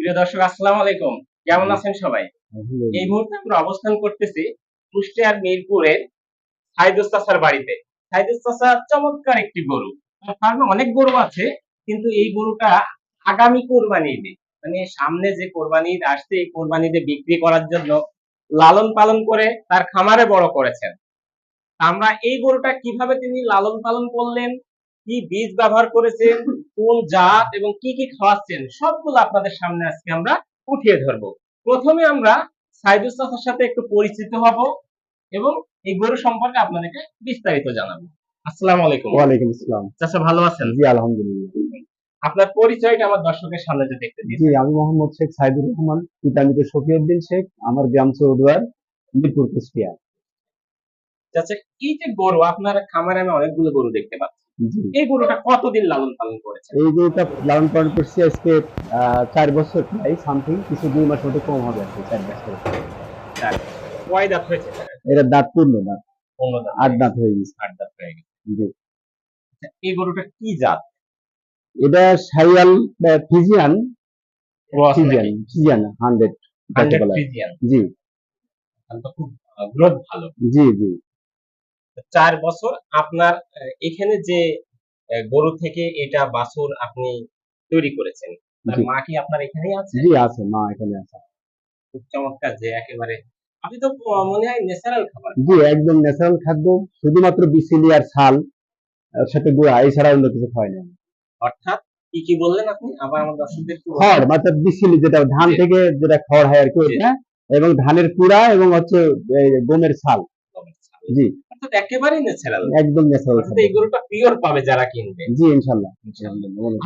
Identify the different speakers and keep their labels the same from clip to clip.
Speaker 1: প্রিয় দর্শক আসসালামু আলাইকুম। কেমন আছেন সবাই? এই মুহূর্তে আমরা অবস্থান করতেছি কুষ্টিয়ার মিরপুরের সাইদুস বাড়িতে। সাইদুস চমৎকার একটি গরু। ফার্মে অনেক গরু আছে কিন্তু এই গরুটা আগামী কোরবানি ঈদে। মানে সামনে যে কোরবানি ঈদ আসছে এই কোরবানি ঈদে বিক্রি করার জন্য লালন পালন করে তার খামারে বড় করেছেন। আমরা এই গরুটা কীভাবে তিনি লালন পালন করলেন কি বীজ ব্যবহার করেছেন কোন জাত এবং কি কি খাওয়াচ্ছেন সবগুলো আপনাদের সামনে আজকে আমরা উঠিয়ে ধরবো। প্রথমে আমরা সাইদুস চাচার সাথে একটু পরিচিত হব এবং এই গরু সম্পর্কে আপনাদেরকে বিস্তারিত জানাব। আসসালামু আলাইকুম।
Speaker 2: ওয়ালাইকুম আসসালাম।
Speaker 1: চাচা ভালো আছেন?
Speaker 2: জি আলহামদুলিল্লাহ।
Speaker 1: আপনার পরিচয়টা আমার দর্শকের সামনে যদি একটু দিন
Speaker 2: জি আমি মোহাম্মদ শেখ সাইদুর রহমান পিতামিত শফিউদ্দিন শেখ আমার গ্রাম চৌদুয়ার মিরপুর কুষ্টিয়া।
Speaker 1: চাচা এই যে গরু আপনার খামারে আমি অনেকগুলো গরু দেখতে পাচ্ছি। এই গরুটা কতদিন লালন পালন করেছেন?
Speaker 2: এই গরুটা লালন পালন করছি আজকে চার বছর প্রায় সামথিং কিছু দুই মাস মতো কম হবে আর কি, চার বছর।
Speaker 1: কয় দাঁত হয়েছে?
Speaker 2: এটা দাঁত পূর্ণ দাঁত। আট দাঁত হয়ে গেছে।
Speaker 1: আট দাঁত হয়ে গেছে। আচ্ছা, এই গরুটা কি জাত?
Speaker 2: এটা সাইয়াল Friesian. Friesian Friesian hundred
Speaker 1: hundred Friesian
Speaker 2: জি।
Speaker 1: খুব গ্রোথ ভালো।
Speaker 2: জি জি।
Speaker 1: চার বছর আপনার এখানে যে গরু থেকে এটা বাছুর আপনি তৈরি করেছেন। তার মা কি আপনার এখানেই আছে?
Speaker 2: জি আছে মা এখানে আছে।
Speaker 1: খুব চমৎকার যে একেবারে আপনি তো মনে হয় ন্যাচারাল খাবার
Speaker 2: জি একদম ন্যাচারাল খাদ্য শুধুমাত্র বিসিলি আর ছাল ওর সাথে গুঁড়া এছাড়া অন্য কিছু খায় না।
Speaker 1: অর্থাৎ কি কি বললেন আপনি? আবার আমার দর্শকদের
Speaker 2: খড় মানে বিসিলি যেটা ধান থেকে যেটা খড় হয় আর কি। এবং ধানের কুড়া এবং হচ্ছে গমের ছাল জি।
Speaker 1: অর্থাৎ একেবারেই ন্যাচারাল
Speaker 2: একদম ন্যাচারাল
Speaker 1: এই গরুটা পিওর পাবে যারা কিনবে।
Speaker 2: জি ইনশাল্লাহ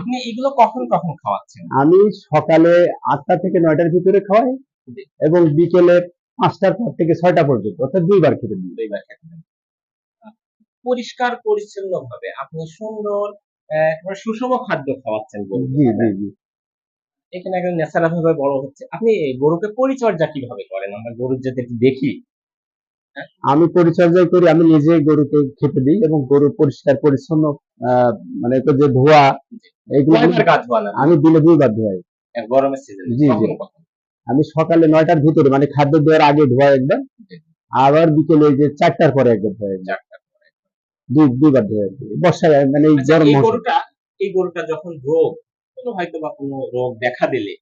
Speaker 1: আপনি এগুলো কখন কখন খাওয়াচ্ছেন?
Speaker 2: আমি সকালে আটটা থেকে নয়টার ভিতরে খাওয়াই এবং বিকেলে পাঁচটার পর থেকে ছয়টা পর্যন্ত অর্থাৎ দুইবার খেতে দিই।
Speaker 1: দুইবার খেতে। পরিষ্কার পরিচ্ছন্ন ভাবে আপনি সুন্দর একেবারে সুষম খাদ্য খাওয়াচ্ছেন
Speaker 2: জি জি জি।
Speaker 1: এখানে একদম ন্যাচারাল ভাবে বড় হচ্ছে। আপনি গরুকে পরিচর্যা কীভাবে করেন? আমরা গরুর যাতে দেখি
Speaker 2: আমি পরিচর্যা করি আমি নিজে গরুকে খেতে দিই এবং গরু পরিষ্কার পরিচ্ছন্ন মানে যে ধোয়া এইগুলো আমি দিলে দুইবার ধোয়াই।
Speaker 1: গরমের সিজনে
Speaker 2: জি, জি। আমি সকালে নয়টার ভিতরে মানে খাদ্য দেওয়ার আগে ধোয়া একবার আবার বিকেলে যে চারটার পরে একবার ধোয়া দুই দুইবার ধোয়া। বর্ষায় মানে এই
Speaker 1: আচ্ছা,
Speaker 2: গরম
Speaker 1: গরুটা এই গরুটা যখন রোগ কোনো হয়তো বা কোনো রোগ দেখা দিলে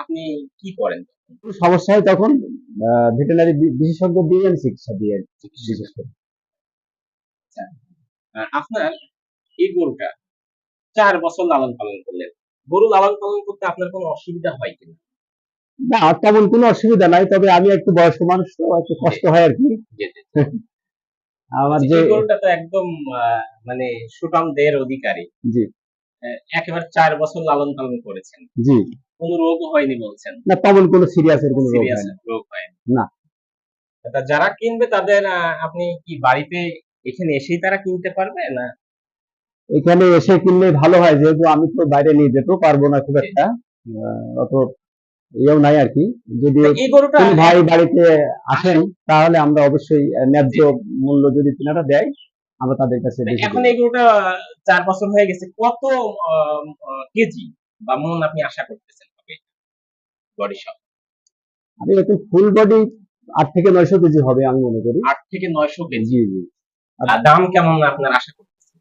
Speaker 1: আপনি কি করেন?
Speaker 2: সমস্যা হয় তখন ভেটেনারি বিশেষজ্ঞ দিয়ে চিকিৎসা দিয়ে বিশেষ করে।
Speaker 1: আপনার এই গরুটা চার বছর লালন পালন করলেন। গরু লালন পালন করতে আপনার কোনো অসুবিধা হয় কিনা?
Speaker 2: না তেমন কোনো অসুবিধা নাই তবে আমি একটু বয়স্ক মানুষ তো একটু কষ্ট হয় আর কি। আমার যে
Speaker 1: গরুটা তো একদম মানে সুটাম দের অধিকারী।
Speaker 2: জি।
Speaker 1: একেবারে চার বছর লালন পালন করেছেন।
Speaker 2: জি।
Speaker 1: কোনো রোগ হয়নি বলছেন।
Speaker 2: না কোনো সিরিয়াস এর কোনো রোগ
Speaker 1: হয়নি।
Speaker 2: না।
Speaker 1: যারা কিনবে তাদের আপনি কি বাড়িতে এখানে এসেই তারা কিনতে পারবে না?
Speaker 2: এখানে এসে কিনলে ভালো হয় যেহেতু আমি তো বাইরে নিয়ে যেতেও পারব না খুব একটা। অত ইয়েও নাই আর কি। যদি ভাই বাড়িতে আসেন তাহলে আমরা অবশ্যই ন্যায্য মূল্য যদি তিনারা দেয় আমরা তাদের কাছে
Speaker 1: এখন এই গরুটা চার বছর হয়ে গেছে কত কেজি? বা মন আপনি আশা করতেছেন হবে বডি সব
Speaker 2: আমি একটু ফুল বডি আট থেকে নয়শো কেজি হবে আমি মনে করি।
Speaker 1: আট থেকে নয়শো কেজি।
Speaker 2: জি
Speaker 1: দাম কেমন আপনার আশা করতেছেন?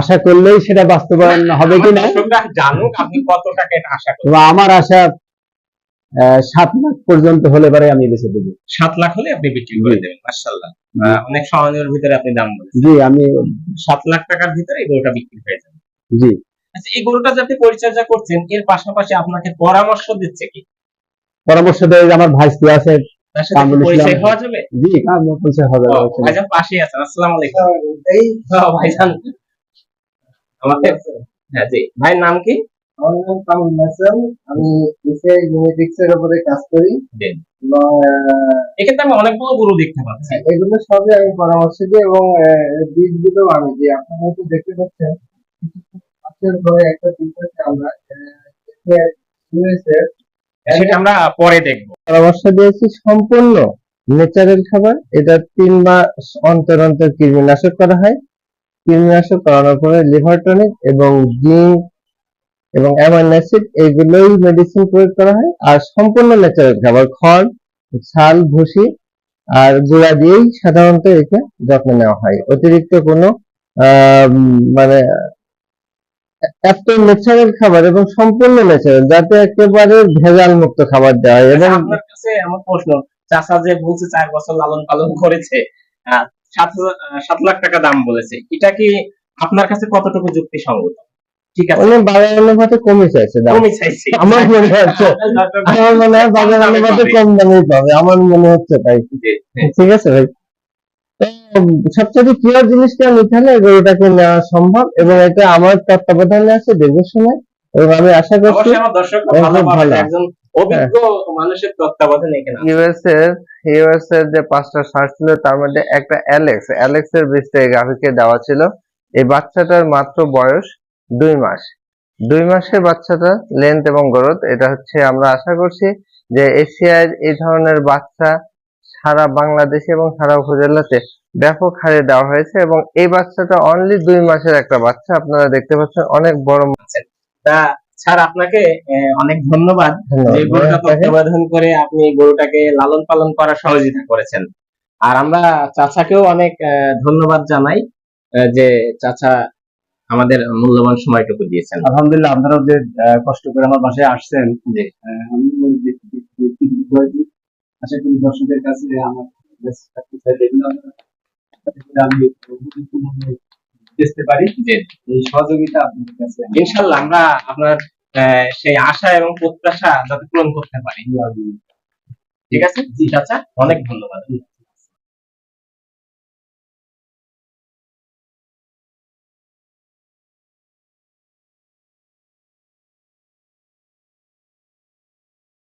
Speaker 2: আশা করলেই সেটা বাস্তবায়ন হবে কি না
Speaker 1: আমার দর্শকরা জানুক আপনি কত টাকা আশা করছেন
Speaker 2: তবে আমার আশা সাত লাখ পর্যন্ত হলে পরে আমি বেঁচে দেবো।
Speaker 1: সাত লাখ হলে আপনি বিক্রি করে দেবেন মার্শাল্লাহ অনেক সহনীয় ভিতরে আপনি দাম বলেছেন।
Speaker 2: জি আমি
Speaker 1: সাত লাখ টাকার ভিতরে এই বিক্রি হয়ে যাবে।
Speaker 2: জি।
Speaker 1: আচ্ছা এই গরুটা যে আপনি পরিচর্যা করছেন এর পাশাপাশি আপনাকে পরামর্শ দিচ্ছে কি?
Speaker 2: পরামর্শ দেয় যে আমার ভাইস্তি আছে
Speaker 1: কি পরিচয় হওয়া যাবে?
Speaker 2: জি কাজ পরিচয় হবে
Speaker 1: ভাইজান পাশেই আছেন আসসালামু আলাইকুম। ও, ভাইজান। আমাদের হ্যাঁ জি। ভাইয়ের নাম কি?
Speaker 3: আমার নাম কামরুল হাসান। আমি এসআই জেনেটিক্স এর উপরে কাজ করি।
Speaker 1: জি।
Speaker 3: এবং আহ,
Speaker 1: এখানে আমি অনেকগুলো গরু দেখতে পাচ্ছি।
Speaker 3: এগুলো সবই আমি পরামর্শ দিই এবং আহ, বীজগুলো আমি দিই। আপনারা হয়তো দেখতে পাচ্ছেন পাশের ঘরে একটা আছে আমরা ইউএসএ
Speaker 1: সেটা আমরা পরে দেখব।
Speaker 3: পরামর্শ দিয়েছি সম্পূর্ণ ন্যাচারাল খাবার। এটা তিন মাস অন্তর অন্তর কৃমিনাশক করা হয়। কৃমিনাশক করানোর পরে লিভার টনিক এবং জিঙ্ক এবং অ্যামাইনো অ্যাসিড এইগুলোই মেডিসিন প্রয়োগ করা হয়। আর সম্পূর্ণ ন্যাচারাল খাবার খড় ছাল ভুসি আর গুঁড়া দিয়েই সাধারণত একে যত্ন নেওয়া হয়। অতিরিক্ত কোনো আহ, মানে এত ন্যাচারাল খাবার এবং সম্পূর্ণ ন্যাচারাল যাতে একেবারে ভেজাল মুক্ত খাবার দেওয়া হয় এবং
Speaker 1: আপনার কাছে আমার প্রশ্ন চাচা যে বলছে চার বছর লালন পালন করেছে সাত লাখ টাকা দাম বলেছে এটা কি আপনার কাছে কতটুকু যুক্তিসঙ্গত? ঠিক আছে।
Speaker 3: উনি বাজার অনুপাতে কমে চাইছে দাম।
Speaker 1: কমই চাইছি।
Speaker 3: আমার মনে হচ্ছে আমার মনে হয় বাজার অনুপাতে কম। দামেই পাবে আমার মনে হচ্ছে তাই। ঠিক আছে ভাই? সবচেয়ে প্রিয় জিনিসটা হলে গরুটাকে নেওয়া সম্ভব এবং এটা আমার তত্ত্বাবধানে আছে দীর্ঘ সময় এবং আমি আশা করছি
Speaker 1: আমার দর্শকরা ভালো পাবে
Speaker 3: ভালো।
Speaker 1: যে একজন অভিজ্ঞ মানুষের তত্ত্বাবধানে এখানে
Speaker 3: ইউএস এর ইউএস এর যে পাঁচটা সার ছিল তার মধ্যে একটা অ্যালেক্স অ্যালেক্স এর বীজটা এই গ্রাফিকে দেওয়া ছিল। এই বাচ্চাটার মাত্র বয়স দুই মাস। দুই মাসের বাচ্চাটা লেন্থ এবং গ্রোথ এটা হচ্ছে আমরা আশা করছি যে এশিয়ার এই ধরনের বাচ্চা সারা বাংলাদেশে এবং সারা উপজেলাতে ব্যাপক হারে দেওয়া হয়েছে এবং এই বাচ্চাটা অনলি দুই মাসের একটা বাচ্চা। আপনারা দেখতে পাচ্ছেন অনেক বড়
Speaker 1: তা স্যার আপনাকে আহ, অনেক ধন্যবাদ। যে গরুটা তত্ত্বাবধান করে আপনি গরুটাকে লালন পালন করার সহযোগিতা করেছেন। আর আমরা চাচাকেও অনেক ধন্যবাদ জানাই আহ, যে চাচা আমাদের মূল্যবান সময়টুকু দিয়েছেন।
Speaker 2: আলহামদুলিল্লাহ আপনারাও যে কষ্ট করে আমার বাসায় আসছেন
Speaker 1: জি।
Speaker 2: আমি আশা করি দর্শকদের কাছে আমার আমি পারি। এই সহযোগিতা আপনাদের কাছে
Speaker 1: ইনশাল্লাহ আমরা আপনার আহ, সেই আশা এবং প্রত্যাশা যাতে পূরণ করতে পারি। ঠিক আছে? জি। অনেক ধন্যবাদ।